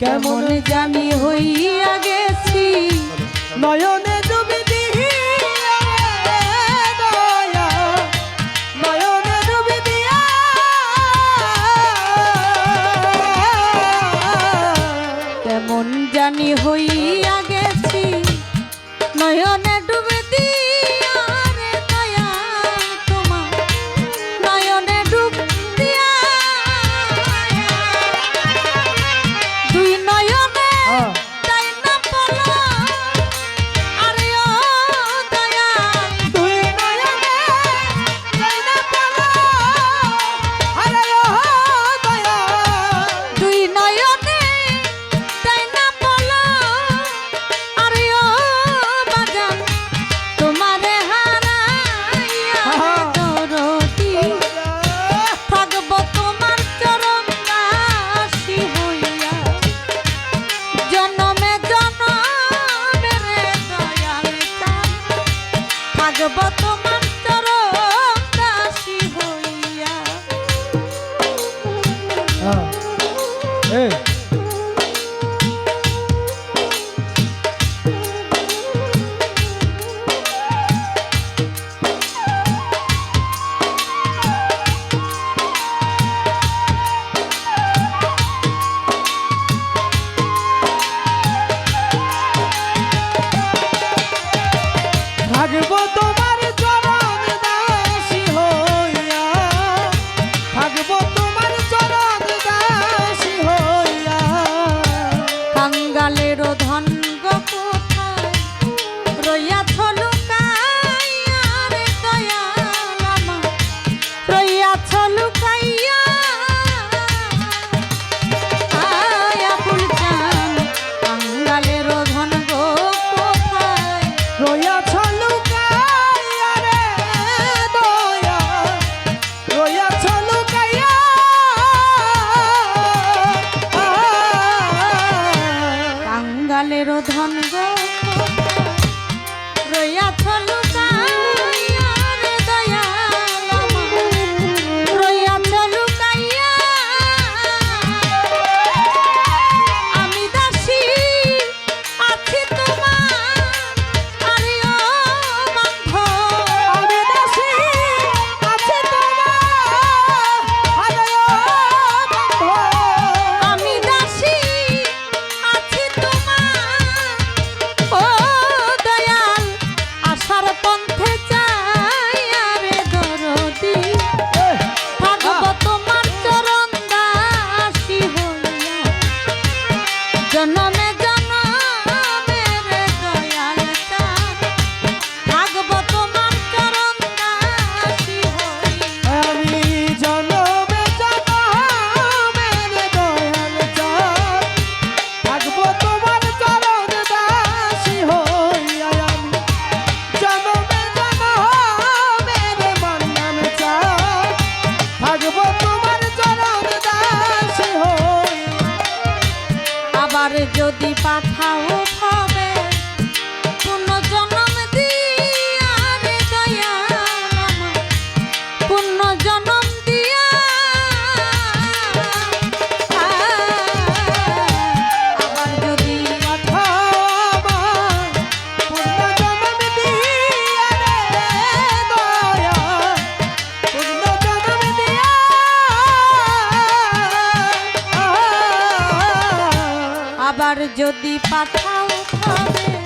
কেমন জানি হইয়া গেছি। নয়নে 哎。যদি পাঠাও যদি পাঠাও ভাবে